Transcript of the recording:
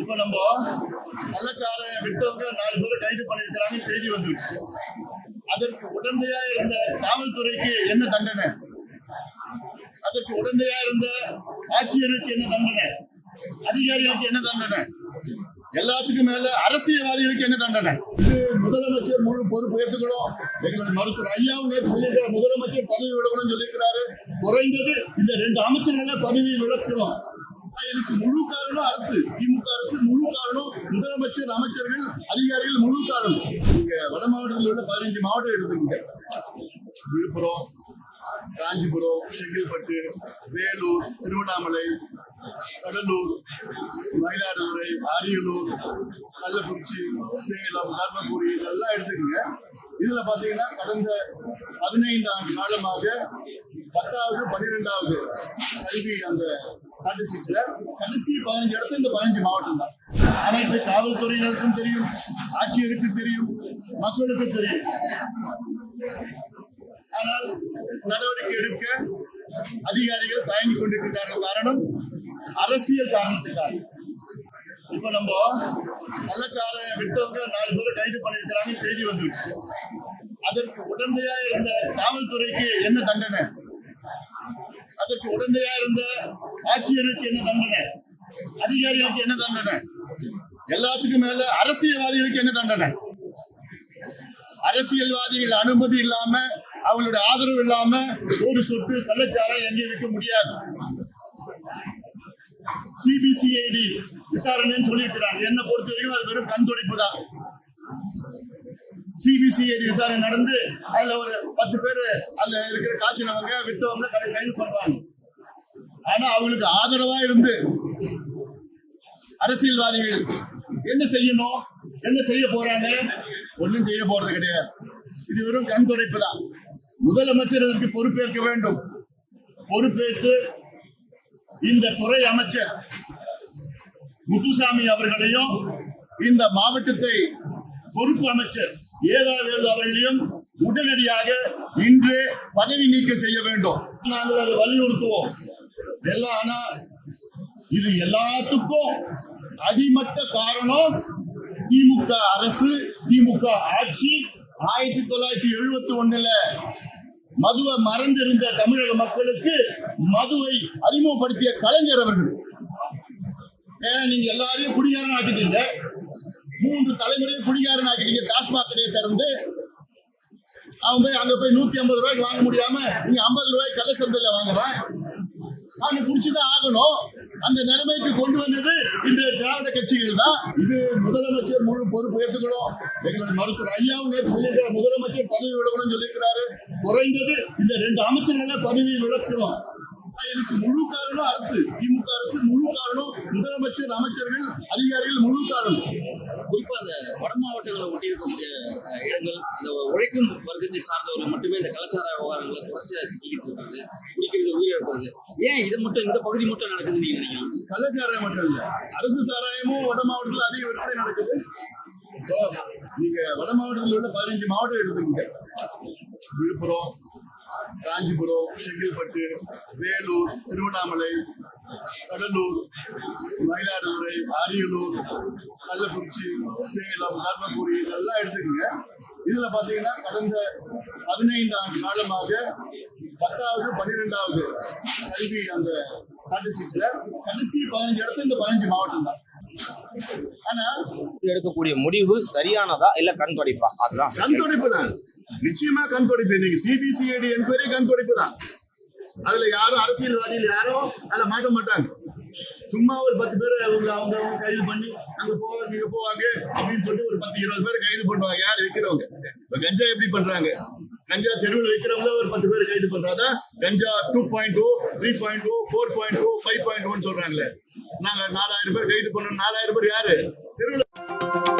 இப்ப நம்ம கள்ளச்சாராயம் வித்தவங்க நாலு பேரை கைது பண்ணிருக்கிறாங்க செய்தி வந்திருக்கு. அதற்கு உடந்தையா இருந்த காவல்துறைக்கு என்ன தண்டனை? அதற்கு உடந்தையா இருந்த ஆட்சியருக்கு என்ன தண்டனை? அதிகாரிகளுக்கு என்ன தண்டனை? எல்லாத்துக்கும் மேல அரசியல்வாதிகளுக்கு என்ன தண்டனை? இது முதலமைச்சர் முழு பொறுப்பு ஏற்றுக்கணும் எங்களுடைய மருத்துவர் ஐயாவும் நேற்று சொல்லியிருக்கிற முதலமைச்சர் பதவி விடணும்னு சொல்லியிருக்கிறாரு. குறைந்தது இந்த ரெண்டு அமைச்சர்களை பதவி விளக்கணும் இதுக்கு முழு காரணம் அரசு. திமுக அரசு முழு காரணம் முதலமைச்சர் அமைச்சர்கள் அதிகாரிகள் முழு காரணம். நீங்க வட மாவட்டத்தில் உள்ள பதினஞ்சு மாவட்டம் எடுத்துக்கங்க. விழுப்புரம் காஞ்சிபுரம் செங்கல்பட்டு வேலூர் திருவண்ணாமலை கடலூர் மயிலாடுதுறை அரியலூர் கள்ளக்குறிச்சி சேலம் தர்மபுரி இதெல்லாம் எடுத்துக்கங்க. இதுல பாத்தீங்கன்னா கடந்த பதினைந்து ஆண்டு காலமாக பத்தாவது பன்னிரெண்டாவது கல்வி அந்த சிக்ஸ்ல கடைசி பதினஞ்சு இடத்துல இந்த பதினஞ்சு மாவட்டம் தான். அனைத்து காவல்துறையினருக்கும் தெரியும் ஆட்சியருக்கு தெரியும் மக்களுக்கு தெரியும். ஆனால் நடவடிக்கை எடுக்க அதிகாரிகள் தயங்கி கொண்டிருக்கிறார்கள் காரணம் அரசியல் காரணத்துக்காக இப்ப நம்ம கள்ளச்சாராயம் வித்தவங்க நாலு பேரை கைது பண்ணிருக்கிறாங்க செய்தி வந்திருக்கு அதற்கு உடந்தையா இருந்த காவல்துறைக்கு என்ன தண்டனை? அதற்கு உடந்தையா இருந்த ஆட்சியருக்கு என்ன தண்டனை? அதிகாரிகளுக்கு என்ன தண்டனை? எல்லாத்துக்கும் மேல அரசியல்வாதிகளுக்கு என்ன தண்டனை? அரசியல்வாதிகள் அனுமதி இல்லாம அவங்களுடைய ஆதரவு இல்லாம ஒரு சொட்டு கள்ளச்சாரம் எங்கே விற்க முடியாது. சிபிசிஐடி விசாரணைன்னு சொல்லிட்டு என்ன பொறுத்த வரைக்கும் அது வெறும் கண் துடைப்பு தான் சிபிசிஐடி விசாரணை நடந்து அதுல ஒரு பத்து பேர் அதுல இருக்கிற காய்ச்சினவங்க வித்தவங்க கடை கைது பண்றாங்க. ஆனா அவங்களுக்கு ஆதரவா இருந்து அரசியல்வாதிகள் என்ன செய்யணும்? என்ன செய்ய போறாங்க? ஒன்றும் செய்ய போறது கிடையாது. இது வெறும் கண் துடைப்பு தான். முதலமைச்சர் இதற்கு பொறுப்பேற்க வேண்டும். பொறுப்பேற்று இந்த துறை அமைச்சர் முத்துசாமி அவர்களையும் இந்த மாவட்டத்தை பொறுப்பு அமைச்சர் ஏதாவது அவர்களையும் உடனடியாக இன்று பதவி நீக்கம் செய்ய வேண்டும். நாங்கள் அதை வலியுறுத்துவோம். எல்லாம் ஆனா இது எல்லாத்துக்கும் அடிமட்ட காரணம் திமுக அரசு திமுக ஆட்சி. ஆயிரத்தி தொள்ளாயிரத்தி எழுபத்தி ஒண்ணுல மதுவை மறந்திருந்த தமிழக மக்களுக்கு மதுவை அறிமுகப்படுத்திய கலைஞர் அவர்கள். ஏன்னா நீங்க எல்லாரையும் குடிகாரன் ஆக்கிட்டீங்க. மூன்று தலைமுறையும் குடிகாரன் ஆக்கிட்டீங்க டாஸ்மாக் கடையை திறந்து அவன் போய் அங்க போய் நூத்தி ஐம்பது ரூபாய்க்கு வாங்க முடியாம நீங்க ஐம்பது ரூபாய்க்கு கள்ள சந்தையில வாங்குறான். அவன் குடிச்சுதான் ஆகணும். அந்த நிலைமைக்கு கொண்டு வந்தது இந்த திராவிட கட்சிகள் தான். இது முதலமைச்சர் முழு பொறுப்பு ஏற்றுக்கணும் எங்களுடைய மருத்துவர் ஐயாவும் நேற்று சொல்லியிருக்காரு முதலமைச்சர் பதவி விடணும்னு சொல்லியிருக்கிறாரு. குறைந்தது இந்த ரெண்டு அமைச்சர்களை பதவி விளக்கணும் இதுக்கு முழு காரணம் அரசு. திமுக அரசு முழு காரணம் முதலமைச்சர் அமைச்சர்கள் அதிகாரிகள் முழு காரணம். குறிப்பா அந்த வட மாவட்டங்களை ஒட்டி இருக்கக்கூடிய இடங்கள் இந்த உழைக்கும் வர்க்கத்தை சார்ந்தவர்கள் மட்டுமே இந்த கலாச்சார விவகாரங்களை தொடர்ச்சியாக சிக்கிக்கிட்டு இருக்காங்க. குடிக்கிறது உயிரிழக்கிறது ஏன் இது மட்டும் இந்த பகுதி மட்டும் நடக்குதுன்னு நீங்க நினைக்கிறீங்க? கள்ளச்சாராயம் மட்டும் இல்ல. அரசு சாராயமும் வட மாவட்டத்தில் அதிக விற்பனை நடக்குது. நீங்க வட மாவட்டத்தில் உள்ள பதினஞ்சு மாவட்டம் எடுத்துக்கங்க. விழுப்புரம் காஞ்சிபுரம் செங்கல்பட்டு வேலூர் திருவண்ணாமலை கடலூர் மயிலாடுதுறை அரியலூர் கள்ளக்குறிச்சி சேலம் தர்மபுரி இதெல்லாம் எடுத்துக்கங்க. இதுல பாத்தீங்கன்னா கடந்த பதினைந்து ஆண்டு காலமாக பத்தாவது பன்னிரெண்டாவது கல்வி அந்த ஸ்டாட்டிஸ்டிக்ஸ்ல கடைசி பதினஞ்சு இடத்துல இந்த பதினஞ்சு மாவட்டம் தான். ஆனா எடுக்கக்கூடிய முடிவு சரியானதா இல்ல கண் துடைப்பா அதுதான் கண் துடைப்பு தான். நிச்சயமா கண் துடைப்பு. நீங்க சிபிசிஐடி என்கொயரி கண் துடைப்பு தான். அதுல யாரும் அரசியல்வாதிகள் யாரும் அதுல மாட்ட மாட்டாங்க. சும்மா ஒரு பத்து பேர் அவங்க அவங்க கைது பண்ணி அங்க போவாங்க இங்க போவாங்க அப்படின்னு சொல்லிட்டு ஒரு பத்து இருபது பேர் கைது பண்ணுவாங்க. யார் விற்கிறவங்க இப்ப கஞ்சா எப்படி பண்றாங்க? கஞ்சா தெருவில் வைக்கிறவங்க ஒரு பத்து பேர் கைது பண்றாதா? கஞ்சா two point two three point two four point two five point டூன்னு சொல்றாங்களே. நாங்க நாலாயிரம் பேர் கைது பண்ணோம். நாலாயிரம் பேர் யாரு? தெருவில்